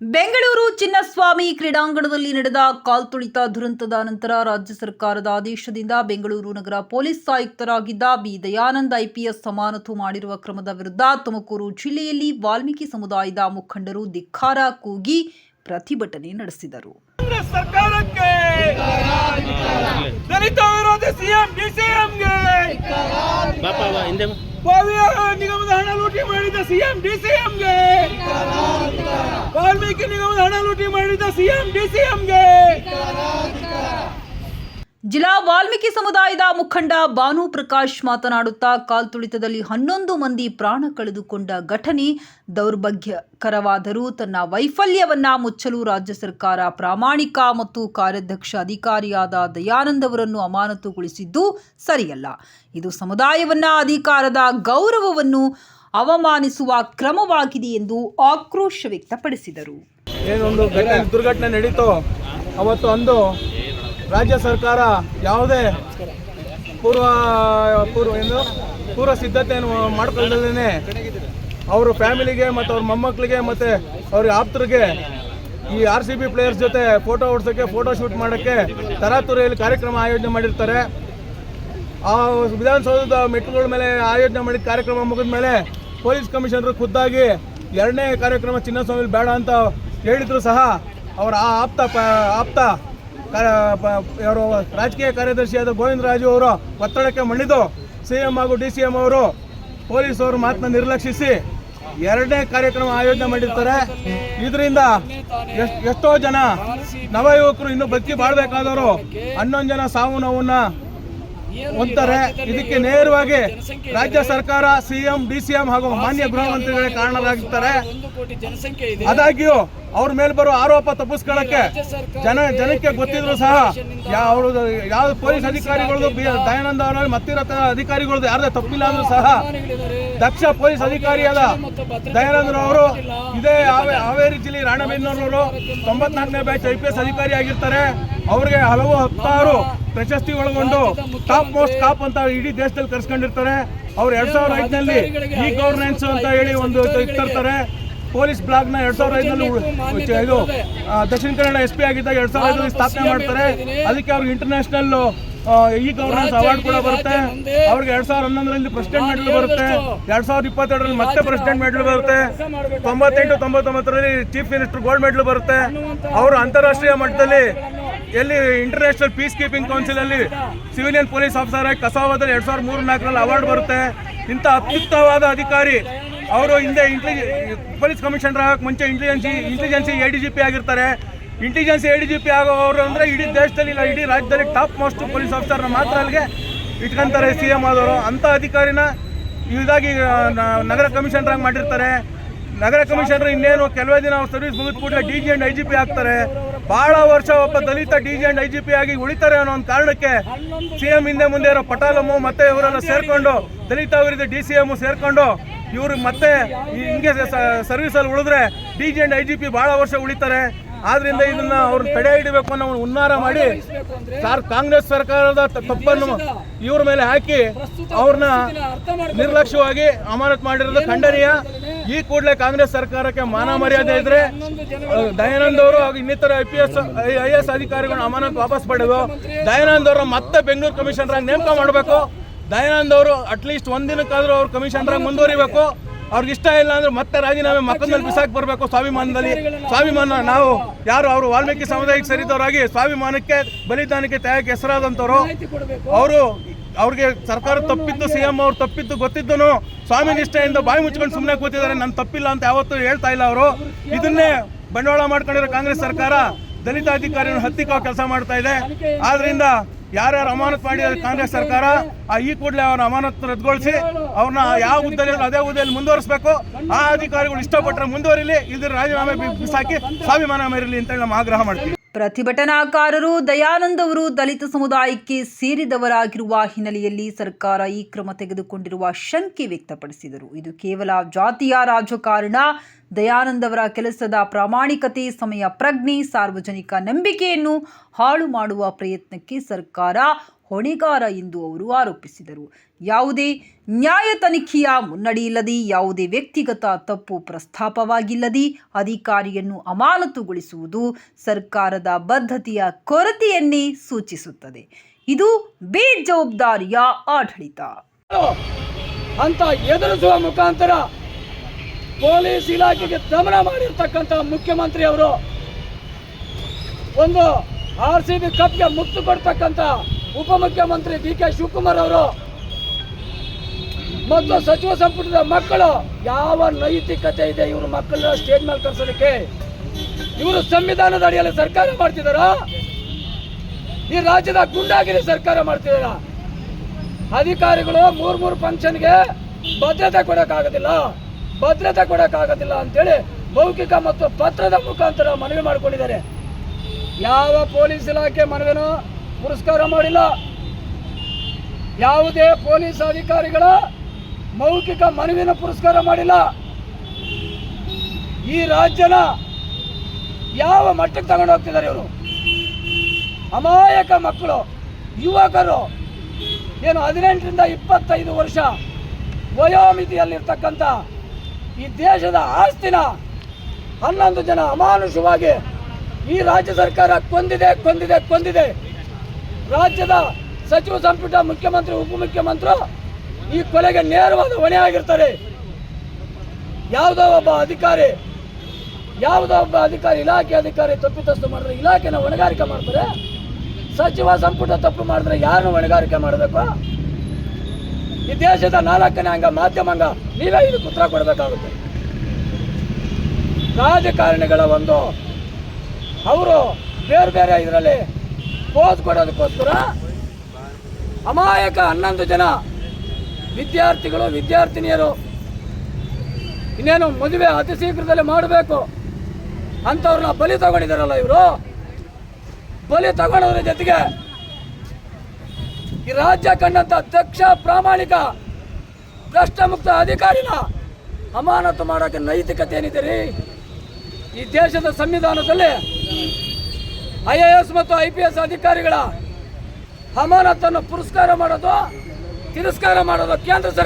ಬೆಂಗಳೂರು ಚಿನ್ನಸ್ವಾಮಿ ಕ್ರೀಡಾಂಗಣದಲ್ಲಿ ನಡೆದ ಕಾಲ್ತುಳಿತ ದುರಂತದ ನಂತರ ರಾಜ್ಯ ಸರ್ಕಾರದ ಆದೇಶದಿಂದ ಬೆಂಗಳೂರು ನಗರ ಪೊಲೀಸ್ ಆಯುಕ್ತರಾಗಿದ್ದ ಬಿ. ದಯಾನಂದ್ ಐಪಿಎಸ್ ಅಮಾನತು ಮಾಡಿರುವ ಕ್ರಮದ ವಿರುದ್ಧ ತುಮಕೂರು ಜಿಲ್ಲೆಯಲ್ಲಿ ವಾಲ್ಮೀಕಿ ಸಮುದಾಯದ ಮುಖಂಡರು ಧಿಕ್ಕಾರ ಕೂಗಿ ಪ್ರತಿಭಟನೆ ನಡೆಸಿದರು. ದಲಿತ ವಿರೋಧಿ ಸಿಎಂ ಬಾವಿಯ ನಿಗಮದ ಹಣ ಲೂಟಿ ಮಾಡಿದ ಸಿಎಂ ಡಿಸಿಎಂಗೆ. ವಾಲ್ಮೀಕಿ ನಿಗಮದ ಹಣ ಲೂಟಿ ಮಾಡಿದ ಸಿಎಂ ಡಿಸಿಎಂಗೆ. ಜಿಲ್ಲಾ ವಾಲ್ಮೀಕಿ ಸಮುದಾಯದ ಮುಖಂಡ ಭಾನು ಪ್ರಕಾಶ್ ಮಾತನಾಡುತ್ತಾ ಕಾಲ್ತುಳಿತದಲ್ಲಿ ಹನ್ನೊಂದು ಮಂದಿ ಪ್ರಾಣ ಕಳೆದುಕೊಂಡ ಘಟನೆ ದೌರ್ಭಾಗ್ಯಕರವಾದರೂ ತನ್ನ ವೈಫಲ್ಯವನ್ನ ಮುಚ್ಚಲು ರಾಜ್ಯ ಸರ್ಕಾರ ಪ್ರಾಮಾಣಿಕ ಮತ್ತು ಕಾರ್ಯಾಧ್ಯಕ್ಷ ಅಧಿಕಾರಿಯಾದ ದಯಾನಂದ್ ಅವರನ್ನು ಅಮಾನತುಗೊಳಿಸಿದ್ದು ಸರಿಯಲ್ಲ. ಇದು ಸಮುದಾಯವನ್ನ ಅಧಿಕಾರದ ಗೌರವವನ್ನು ಅವಮಾನಿಸುವ ಕ್ರಮವಾಗಿದೆ ಎಂದು ಆಕ್ರೋಶ ವ್ಯಕ್ತಪಡಿಸಿದರು. ಏನೊಂದು ಘಟನೆ, ದುರ್ಘಟನೆ ನಡೀತೋ ಅವತ್ತು ಅಂದು ರಾಜ್ಯ ಸರ್ಕಾರ ಯಾವುದೇ ಪೂರ್ವ ಪೂರ್ವ ಏನು, ಪೂರ್ವ ಸಿದ್ಧತೆಯನ್ನು ಮಾಡ್ಕೊಳ್ಳದೇ ಅವ್ರ ಫ್ಯಾಮಿಲಿಗೆ ಮತ್ತು ಅವ್ರ ಮೊಮ್ಮಕ್ಕಳಿಗೆ ಮತ್ತು ಅವ್ರ ಆಪ್ತರಿಗೆ ಈ ಆರ್ ಸಿ ಬಿ ಪ್ಲೇಯರ್ಸ್ ಜೊತೆ ಫೋಟೋ ಹೊಡ್ಸೋಕ್ಕೆ ಫೋಟೋ ಶೂಟ್ ಮಾಡೋಕ್ಕೆ ತರಾತುರಿಯಲ್ಲಿ ಕಾರ್ಯಕ್ರಮ ಆಯೋಜನೆ ಮಾಡಿರ್ತಾರೆ. ಆ ವಿಧಾನಸೌಧದ ಮೆಟ್ಟಿಲುಗಳ ಮೇಲೆ ಆಯೋಜನೆ ಮಾಡಿದ ಕಾರ್ಯಕ್ರಮ ಮುಗಿದ ಮೇಲೆ ಪೊಲೀಸ್ ಕಮಿಷನರು ಖುದ್ದಾಗಿ ಎರಡನೇ ಕಾರ್ಯಕ್ರಮ ಚಿನ್ನಸ್ವಾಮಿ ಬೇಡ ಅಂತ ಹೇಳಿದ್ರು ಸಹ ಅವರ ಆ ಆಪ್ತ ಆಪ್ತ ಅವರು ರಾಜಕೀಯ ಕಾರ್ಯದರ್ಶಿಯಾದ ಗೋವಿಂದ ರಾಜು ಅವರು ಒತ್ತಡಕ್ಕೆ ಮಣಿದು ಸಿ ಎಂ ಹಾಗೂ ಡಿ ಸಿ ಎಂ ಅವರು ಪೊಲೀಸ್ ಅವರು ಮಾತನ್ನ ನಿರ್ಲಕ್ಷಿಸಿ ಎರಡನೇ ಕಾರ್ಯಕ್ರಮ ಆಯೋಜನೆ ಮಾಡಿರ್ತಾರೆ. ಇದರಿಂದ ಎಷ್ಟ್- ಜನ ನವಯುವಕರು ಇನ್ನೂ ಬದುಕಿ ಬಾಳ್ಬೇಕಾದವರು ಹನ್ನೊಂದು ಜನ ಸಾವು ನೋವನ್ನ ಹೊಂತಾರೆ ಇದಕ್ಕೆ ನೇರವಾಗಿ ರಾಜ್ಯ ಸರ್ಕಾರ ಸಿಎಂ ಡಿಸಿಎಂ ಹಾಗೂ ಮಾನ್ಯ ಗೃಹ ಮಂತ್ರಿಗಳೇ ಕಾರಣರಾಗಿರ್ತಾರೆ. ಆದಾಗ್ಯೂ ಅವ್ರ ಮೇಲೆ ಬರೋ ಆರೋಪ ತಪ್ಪಿಸ್ಕೊಳ್ಳಕ್ಕೆ ಜನ ಜನಕ್ಕೆ ಗೊತ್ತಿದ್ರು ಸಹ ಯಾವ ಯಾವ ಪೊಲೀಸ್ ಅಧಿಕಾರಿಗಳದ್ದು ದಯಾನಂದ ಅವರ ಮತ್ತಿರತ ಅಧಿಕಾರಿಗಳದ್ದು ಯಾರದೇ ತಪ್ಪಿಲ್ಲ ಅಂದ್ರೂ ಸಹ ದಕ್ಷ ಪೊಲೀಸ್ ಅಧಿಕಾರಿಯಾದ ದಯಾನಂದರವರು ಇದೇ ಹಾವೇ ಹಾವೇರಿ ಜಿಲ್ಲೆ ರಾಣೆಬೆನ್ನೂರವರು ತೊಂಬತ್ನಾಲ್ಕನೇ ಬ್ಯಾಚ್ ಐ ಪಿ ಎಸ್ ಅಧಿಕಾರಿ ಆಗಿರ್ತಾರೆ. ಅವರಿಗೆ ಹಲವು ಹತ್ತಾರು ಪ್ರಶಸ್ತಿ ಒಳಗೊಂಡು ಟಾಪ್ ಮೋಸ್ಟ್ ಕಾಪ್ ಅಂತ ಇಡೀ ದೇಶದಲ್ಲಿ ಕರ್ಸ್ಕೊಂಡಿರ್ತಾರೆ. ಅವ್ರು ಎರಡ್ ಸಾವಿರದ ಐದನಲ್ಲಿ ಇ ಗವರ್ನೆನ್ಸ್ ಅಂತ ಹೇಳಿ ಒಂದು ಇರ್ತಾರೆ ಪೊಲೀಸ್ ಬ್ಲಾಕ್ನ ಎರಡ್ ಸಾವಿರದ ಐದರಲ್ಲಿ ಇದು ದಕ್ಷಿಣ ಕನ್ನಡ ಎಸ್ ಪಿ ಆಗಿದ್ದಾಗ ಎರಡ್ ಸಾವಿರದ ಐದರಲ್ಲಿ ಸ್ಥಾಪನೆ ಮಾಡ್ತಾರೆ. ಅದಕ್ಕೆ ಅವ್ರಿಗೆ ಇಂಟರ್ನ್ಯಾಷನಲ್ ಇ ಗವರ್ನೆನ್ಸ್ ಅವಾರ್ಡ್ ಕೂಡ ಬರುತ್ತೆ. ಅವ್ರಿಗೆ ಎರಡ್ ಸಾವಿರದ ಹನ್ನೊಂದರಲ್ಲಿ ಪ್ರೆಸಿಡೆಂಟ್ ಮೆಡಲ್ ಬರುತ್ತೆ. ಎರಡ್ ಸಾವಿರದ ಇಪ್ಪತ್ತೆರಡರಲ್ಲಿ ಮತ್ತೆ ಪ್ರೆಸಿಡೆಂಟ್ ಮೆಡಲ್ ಬರುತ್ತೆ. ತೊಂಬತ್ತೆಂಟು ತೊಂಬತ್ತೊಂಬತ್ತರಲ್ಲಿ ಚೀಫ್ ಮಿನಿಸ್ಟರ್ ಗೋಲ್ಡ್ ಮೆಡಲ್ ಬರುತ್ತೆ. ಅವರು ಅಂತಾರಾಷ್ಟ್ರೀಯ ಮಟ್ಟದಲ್ಲಿ ಎಲ್ಲಿ ಇಂಟರ್ನ್ಯಾಷನಲ್ ಪೀಸ್ ಕೀಪಿಂಗ್ ಕೌನ್ಸಿಲ್ ಅಲ್ಲಿ ಸಿವಿಲಿಯನ್ ಪೊಲೀಸ್ ಆಫೀಸರ್ ಆಗಿ ಕಸಾವದಲ್ಲಿ ಎರಡ್ ಸಾವಿರದ ಮೂರು ನಾಲ್ಕರಲ್ಲಿ ಅವಾರ್ಡ್ ಬರುತ್ತೆ. ಇಂಥ ಅತ್ಯುತ್ತಮವಾದ ಅಧಿಕಾರಿ ಅವರು ಹಿಂದೆ ಇಂಟೆಲಿಜೆ ಪೊಲೀಸ್ ಕಮಿಷನರ್ ಆಗಕ್ಕೆ ಮುಂಚೆ intelligence intelligence A D G P ಆಗಿರ್ತಾರೆ. Intelligence A D G P ಆಗೋರು ಅಂದರೆ ಇಡೀ ದೇಶದಲ್ಲಿ ಇಲ್ಲ, ಇಡೀ ರಾಜ್ಯದಲ್ಲಿ ಟಾಪ್ ಮೋಸ್ಟ್ ಪೊಲೀಸ್ ಆಫೀಸರ್ನ ಮಾತ್ರ ಅಲ್ಲಿಗೆ ಇಟ್ಕೊಂತಾರೆ ಸಿ ಎಂ ಆದವರು. ಅಂಥ ಅಧಿಕಾರಿನ ಇದಾಗಿ ನಗರ ಕಮಿಷನರ್ ಆಗಿ ಮಾಡಿರ್ತಾರೆ. ನಗರ ಕಮಿಷನರ್ ಇನ್ನೇನು ಕೆಲವೇ ದಿನ ಸರ್ವಿಸ್ ಮುಗಿದ ಕೂಡಲೇ D G and I G P ಆಗ್ತಾರೆ. ಭಾಳ ವರ್ಷ ಒಬ್ಬ ದಲಿತ D G and I G P ಆಗಿ ಉಳಿತಾರೆ ಅನ್ನೋ ಒಂದು ಕಾರಣಕ್ಕೆ ಸಿ ಎಂ ಹಿಂದೆ ಮುಂದೆ ಇರೋ ಪಟಾಲಮ್ಮು ಮತ್ತೆ ಇವರೆಲ್ಲ ಸೇರ್ಕೊಂಡು, ದಲಿತ ವಿರುದ್ಧ ಡಿ ಸಿ ಎಂ ಸೇರ್ಕೊಂಡು ಇವ್ರು ಮತ್ತೆ ಹಿಂಗೆ ಸರ್ವಿಸ್ ಅಲ್ಲಿ ಉಳಿದ್ರೆ D G and I G P ಬಹಳ ವರ್ಷ ಉಳಿತಾರೆ. ಆದ್ರಿಂದ ಇದನ್ನ ಅವ್ರು ತಡೆ ಹಿಡಿಬೇಕು ಅನ್ನೋ ಉನ್ನಾರ ಮಾಡಿ ಸರ್ ಕಾಂಗ್ರೆಸ್ ಸರ್ಕಾರದ ತಪ್ಪನ್ನು ಇವ್ರ ಮೇಲೆ ಹಾಕಿ ಅವ್ರನ್ನ ನಿರ್ಲಕ್ಷ್ಯವಾಗಿ ಅಮಾನತ್ ಮಾಡಿರೋದು ಖಂಡನೀಯ. ಈ ಕೂಡಲೇ ಕಾಂಗ್ರೆಸ್ ಸರ್ಕಾರಕ್ಕೆ ಮಾನ ಮರ್ಯಾದೆ ಇದ್ರೆ ದಯಾನಂದ್ ಅವರು ಹಾಗೂ ಇನ್ನಿತರ I P S I S ಅಧಿಕಾರಿಗಳನ್ನ ಅಮಾನತ್ ವಾಪಸ್ ಪಡೆದು ದಯಾನಂದ್ ಅವರು ಮತ್ತೆ ಬೆಂಗಳೂರು ಕಮಿಷನರ್ ನೇಮಕ ಮಾಡಬೇಕು. ದಯಾನಂದ್ ಅವರು ಅಟ್ಲೀಸ್ಟ್ ಒಂದಿನಕ್ಕಾದ್ರೂ ಅವ್ರು ಕಮಿಷನರ್ ಆಗಿ ಮುಂದುವರಿಬೇಕು. ಅವ್ರಿಗೆ ಇಷ್ಟ ಇಲ್ಲ ಅಂದ್ರೆ ಮತ್ತೆ ರಾಜೀನಾಮೆ ಮಕ್ಕಳಲ್ಲಿ ಬಿಸಾಕ್ ಬರಬೇಕು ಸ್ವಾಭಿಮಾನದಲ್ಲಿ. ಸ್ವಾಭಿಮಾನ ನಾವು ಯಾರು ಅವರು ವಾಲ್ಮೀಕಿ ಸಮುದಾಯಕ್ಕೆ ಸೇರಿದವರಾಗಿ ಸ್ವಾಭಿಮಾನಕ್ಕೆ, ಬಲಿದಾನಕ್ಕೆ ತ್ಯಾಗಕ್ಕೆ ಹೆಸರಾದಂಥವ್ರು. ಅವರು ಅವ್ರಿಗೆ ಸರ್ಕಾರ ತಪ್ಪಿದ್ದು ಸಿ ಎಂ ಅವ್ರು ತಪ್ಪಿದ್ದು ಗೊತ್ತಿದ್ದನು. ಸ್ವಾಮಿ ನಿಷ್ಠೆಯಿಂದ ಬಾಯಿ ಮುಚ್ಕೊಂಡು ಸುಮ್ಮನೆ ಕೂತಿದ್ದಾರೆ. ನನ್ನ ತಪ್ಪಿಲ್ಲ ಅಂತ ಯಾವತ್ತೂ ಹೇಳ್ತಾ ಇಲ್ಲ ಅವರು. ಇದನ್ನೇ ಬಂಡವಾಳ ಮಾಡ್ಕೊಂಡಿರೋ ಕಾಂಗ್ರೆಸ್ ಸರ್ಕಾರ ದಲಿತ ಅಧಿಕಾರಿಯನ್ನು ಹತ್ತಿಕ್ಕೋ ಕೆಲಸ ಮಾಡ್ತಾ ಇದೆ. ಆದ್ರಿಂದ ಯಾರ್ಯಾರು ಅಮಾನತ್ ಮಾಡಿ ಕಾಂಗ್ರೆಸ್ ಸರ್ಕಾರ, ಆ ಈ ಕೂಡಲೇ ಅವನ ಅಮಾನತ್ ರದ್ದುಗೊಳಿಸಿ ಅವ್ರನ್ನ ಯಾವ ಹುದ್ದೆಯಲ್ಲಿ, ಅದೇ ಹುದ್ದೆಯಲ್ಲಿ ಮುಂದುವರಿಸಬೇಕು. ಆ ಅಧಿಕಾರಿಗಳು ಇಷ್ಟಪಟ್ಟರೆ ಮುಂದುವರಿಲಿ ಇದ್ರ ರಾಜೀನಾಮೆ ಬಿಸಾಕಿ ಸ್ವಾಭಿಮಾನ ಮೇರಿಲಿ ಅಂತೇಳಿ ನಮ್ಮ ಆಗ್ರಹ ಮಾಡ್ತೀವಿ. ಪ್ರತಿಭಟನಾಕಾರರು ದಯಾನಂದ್ ಅವರು ದಲಿತ ಸಮುದಾಯಕ್ಕೆ ಸೇರಿದವರಾಗಿರುವ ಹಿನ್ನೆಲೆಯಲ್ಲಿ ಸರ್ಕಾರ ಈ ಕ್ರಮ ತೆಗೆದುಕೊಂಡಿರುವ ಶಂಕೆ ವ್ಯಕ್ತಪಡಿಸಿದರು. ಇದು ಕೇವಲ ಜಾತಿಯ ರಾಜಕಾರಣ. ದಯಾನಂದ್ ಅವರ ಕೆಲಸದ ಪ್ರಾಮಾಣಿಕತೆ, ಸಮಯ, ಪ್ರಜ್ಞೆ, ಸಾರ್ವಜನಿಕ ನಂಬಿಕೆಯನ್ನು ಹಾಳು ಮಾಡುವ ಪ್ರಯತ್ನಕ್ಕೆ ಸರ್ಕಾರ ಹೊಣೆಗಾರ ಎಂದು ಅವರು ಆರೋಪಿಸಿದರು. ಯಾವುದೇ ನ್ಯಾಯ ತನಿಖೆಯ ಮುನ್ನಡೆಯಿಲ್ಲದೆ ಯಾವುದೇ ವ್ಯಕ್ತಿಗತ ತಪ್ಪು ಪ್ರಸ್ತಾಪವಾಗಿಲ್ಲದೆ ಅಧಿಕಾರಿಯನ್ನು ಅಮಾನತುಗೊಳಿಸುವುದು ಸರ್ಕಾರದ ಬದ್ಧತೆಯ ಕೊರತೆಯನ್ನೇ ಸೂಚಿಸುತ್ತದೆ. ಇದು ಬೇಜವಾಬ್ದಾರಿಯ ಆಡಳಿತ. ಅಂತ ಎದುರಿಸುವ ಮುಖಾಂತರ ಪೊಲೀಸ್ ಇಲಾಖೆಗೆ ದಮನ ಮಾಡಿರ್ತಕ್ಕಂಥ ಮುಖ್ಯಮಂತ್ರಿ ಅವರು ಒಂದು ಆರ್ ಸಿ ಬಿ ಕಪ್ಗೆ ಮುತ್ತು ಕೊಡ್ತಕ್ಕಂಥ ಉಪಮುಖ್ಯಮಂತ್ರಿ ಡಿ ಕೆ ಶಿವಕುಮಾರ್ ಅವರು ಮತ್ತು ಸಚಿವ ಸಂಪುಟದ ಮಕ್ಕಳು ಯಾವ ನೈತಿಕತೆ ಇದೆ ಇವರು ಮಕ್ಕಳನ್ನ ಸ್ಟೇಜ್ ಮೇಲೆ ಕರ್ಸೋದಕ್ಕೆ? ಇವರು ಸಂವಿಧಾನದ ಅಡಿಯಲ್ಲಿ ಸರ್ಕಾರ ಮಾಡ್ತಿದಾರ ಈ ರಾಜ್ಯದ ಗುಂಡಾಗಿರಿ ಸರ್ಕಾರ ಮಾಡ್ತಿದಾರ ಅಧಿಕಾರಿಗಳು ಮೂರ್ ಮೂರು ಫಂಕ್ಷನ್ಗೆ ಭದ್ರತೆ ಕೊಡೋಕ್ಕಾಗೋದಿಲ್ಲ. ಭದ್ರತೆ ಕೊಡೋಕ್ಕಾಗೋದಿಲ್ಲ ಅಂತೇಳಿ ಮೌಖಿಕ ಮತ್ತು ಪತ್ರದ ಮುಖಾಂತರ ಮನವಿ ಮಾಡಿಕೊಂಡಿದ್ದಾರೆ. ಯಾವ ಪೊಲೀಸ್ ಇಲಾಖೆ ಮನವಿನೂ ಪುರಸ್ಕಾರ ಮಾಡಿಲ್ಲ. ಯಾವುದೇ ಪೊಲೀಸ್ ಅಧಿಕಾರಿಗಳ ಮೌಖಿಕ ಮನವಿನ ಪುರಸ್ಕಾರ ಮಾಡಿಲ್ಲ. ಈ ರಾಜ್ಯನ ಯಾವ ಮಟ್ಟಕ್ಕೆ ತಗೊಂಡು ಹೋಗ್ತಿದ್ದಾರೆ ಇವರು? ಅಮಾಯಕ ಮಕ್ಕಳು, ಯುವಕರು. ಏನು ಹದಿನೆಂಟರಿಂದ ಇಪ್ಪತ್ತೈದು ವರ್ಷ ವಯೋಮಿತಿಯಲ್ಲಿರ್ತಕ್ಕಂಥ ಈ ದೇಶದ ಆಸ್ತಿನ ಹನ್ನೊಂದು ಜನ ಅಮಾನುಷವಾಗಿ ಈ ರಾಜ್ಯ ಸರ್ಕಾರ ಕೊಂದಿದೆ ಕೊಂದಿದೆ ಕೊಂದಿದೆ. ರಾಜ್ಯದ ಸಚಿವ ಸಂಪುಟ ಮುಖ್ಯಮಂತ್ರಿ, ಉಪಮುಖ್ಯಮಂತ್ರಿ ಈ ಕೊಲೆಗೆ ನೇರವಾದ ಹೊಣೆ ಆಗಿರ್ತಾರೆ ಯಾವುದೋ ಒಬ್ಬ ಅಧಿಕಾರಿ, ಯಾವುದೋ ಒಬ್ಬ ಅಧಿಕಾರಿ, ಇಲಾಖೆ ಅಧಿಕಾರಿ ತಪ್ಪಿತಸ್ತು ಮಾಡಿದ್ರೆ ಇಲಾಖೆನ ಹೊಣೆಗಾರಿಕೆ ಮಾಡ್ತಾರೆ. ಸಚಿವ ಸಂಪುಟ ತಪ್ಪು ಮಾಡಿದ್ರೆ ಯಾರನ್ನು ಹೊಣೆಗಾರಿಕೆ ಮಾಡಬೇಕು? ಈ ದೇಶದ ನಾಲ್ಕನೇ ಅಂಗ ಮಾಧ್ಯಮಾಂಗ ನೀವೇ ಇದು ಉತ್ತರ ಕೊಡಬೇಕಾಗುತ್ತೆ. ರಾಜಕಾರಣಿಗಳ ಒಂದು ಅವರು ಬೇರೆ ಬೇರೆ ಇದರಲ್ಲಿ ಪೋಸ್ ಕೊಡೋದಕ್ಕೋಸ್ಕರ ಅಮಾಯಕ ಹನ್ನೊಂದು ಜನ ವಿದ್ಯಾರ್ಥಿಗಳು, ವಿದ್ಯಾರ್ಥಿನಿಯರು ಇನ್ನೇನು ಮದುವೆ ಅತಿ ಶೀಘ್ರದಲ್ಲಿ ಮಾಡಬೇಕು ಅಂಥವ್ರನ್ನ ಬಲಿ ತಗೊಂಡಿದ್ದಾರಲ್ಲ ಇವರು? ಬಲಿ ತಗೊಳ್ಳೋದ್ರ ಜೊತೆಗೆ ಈ ರಾಜ್ಯ ಕಂಡಂತ ದಕ್ಷ ಪ್ರಾಮಾಣಿಕ ಭ್ರಷ್ಟಮುಕ್ತ ಅಧಿಕಾರಿನ ಅಮಾನತು ಮಾಡೋಕೆ ನೈತಿಕತೆ ಏನಿದೆ ರೀ? ಈ ದೇಶದ ಸಂವಿಧಾನದಲ್ಲಿ ಐ ಎ ಮತ್ತು ಐ ಪಿ ಎಸ್ ಅಧಿಕಾರಿಗಳ ಅಮಾನತನ್ನು ಪುರಸ್ಕಾರ ಮಾಡೋದು ತಿರಸ್ಕಾರ ಮಾಡೋದು ಕೇಂದ್ರ ಸರ್ಕಾರ